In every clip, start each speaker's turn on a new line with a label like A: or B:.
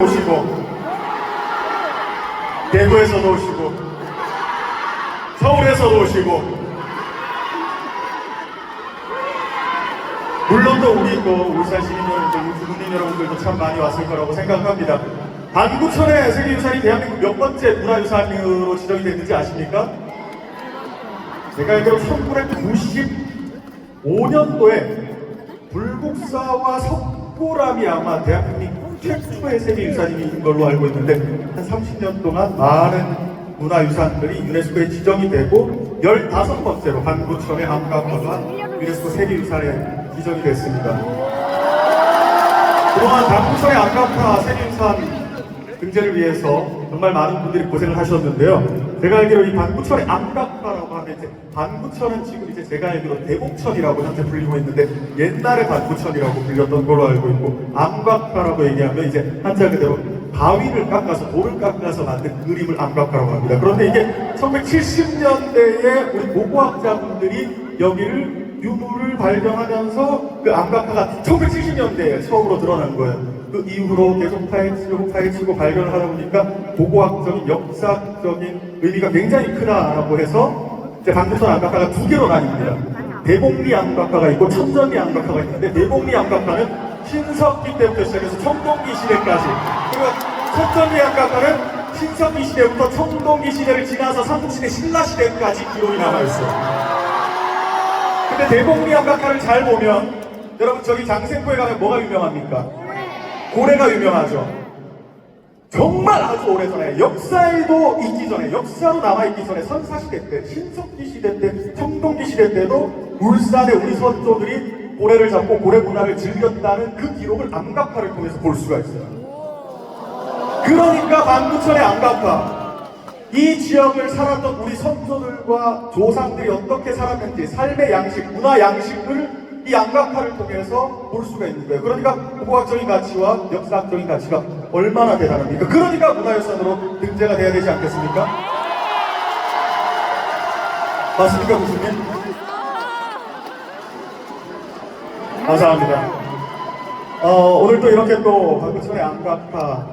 A: 오시고 대구에서도 오시고 서울에서도 오시고 물론 또 우리 또 울산 시민 여러분들, 국민 여러분들도 참 많이 왔을 거라고 생각합니다. 반구천의 세계유산이 대한민국 몇 번째 문화유산으로 지정이 됐는지 아십니까? 제가 알기로 1995년도에 불국사와 석고람이 아마 대한민국 최초의 세계 유산인 걸로 알고 있는데 한 30년 동안 많은 문화유산들이 유네스코에 지정이 되고 15번째로 반구천의 암각화가 유네스코 세계유산에 지정이 됐습니다. 그동안 반구천의 암각화 세계유산 등재를 위해서 정말 많은 분들이 고생을 하셨는데요. 제가 알기로 이 반구천의 암각화라고 하면 이제 반구천은 지금 이제 제가 알기로 대곡천이라고 현재 불리고 있는데 옛날에 반구천이라고 불렸던 걸로 알고 있고 암각화라고 얘기하면 이제 한자 그대로 바위를 깎아서 돌을 깎아서 만든 그림을 암각화라고 합니다. 그런데 이게 1970년대에 우리 고고학자분들이 여기를 유물을 발견하면서 그 암각화가 1970년대에 처음으로 드러난 거예요. 그 이후로 계속 파헤치고 파헤치고 발견을 하다 보니까 고고학적인 역사적인 의미가 굉장히 크다라고 해서 이제 반구천 암각화가 두 개로 나뉩니다. 대복리 암각화가 있고 천전리 암각화가 있는데 대복리 암각화는 신석기 때부터 시작해서 청동기 시대까지 그리고 천전리 암각화는 신석기 시대부터 청동기 시대를 지나서 삼국시대 신라시대까지 기록이 남아있어요. 근데 대복리 암각화를 잘 보면 여러분 저기 장생포에 가면 뭐가 유명합니까? 고래가 유명하죠. 정말 아주 오래전에 역사에도 있기 전에 역사로 남아있기 전에 선사시대 때 신석기 시대 때 청동기 시대 때도 울산의 우리 선조들이 고래를 잡고 고래 문화를 즐겼다는 그 기록을 암각화를 통해서 볼 수가 있어요. 그러니까 반구천의 암각화 이 지역을 살았던 우리 선조들과 조상들이 어떻게 살았는지 삶의 양식, 문화 양식을 이 양각화를 통해서 볼 수가 있는 거예요. 그러니까 고고학적인 가치와 역사학적인 가치가 얼마나 대단합니까? 그러니까 문화유산으로 등재가 돼야 되지 않겠습니까? 맞습니까, 교수님? 감사합니다. 어, 오늘 또 이렇게 또 박구천의 양각화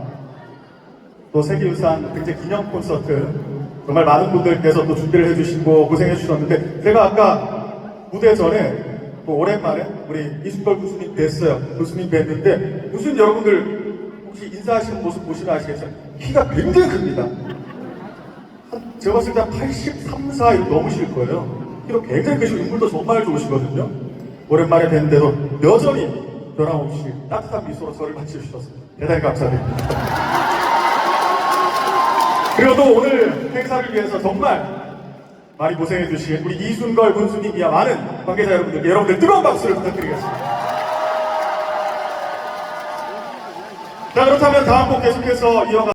A: 또 세계유산 등재 기념 콘서트 정말 많은 분들께서 또 준비를 해주시고 고생해 주셨는데 제가 아까 무대 전에 또 오랜만에 우리 이순걸 교수님 뵀어요. 교수님 뵀는데 교수님 여러분들 혹시 인사하시는 모습 보시면 아시겠죠? 키가 굉장히 큽니다. 한 제가 봤을 때 한 83, 4 이렇게 넘으실 거예요. 키도 굉장히 크시고 인물도 정말 좋으시거든요. 오랜만에 뵀는데도 여전히 변함없이 따뜻한 미소로 저를 맞춰주셨습니다. 대단히 감사드립니다. 그리고 또 오늘 행사를 위해서 정말 많이 고생해주신 우리 이순걸 군수님 이야 많은 관계자 여러분들, 여러분들 뜨거운 박수를 부탁드리겠습니다. 자, 그렇다면 다음 곡 계속해서 이어가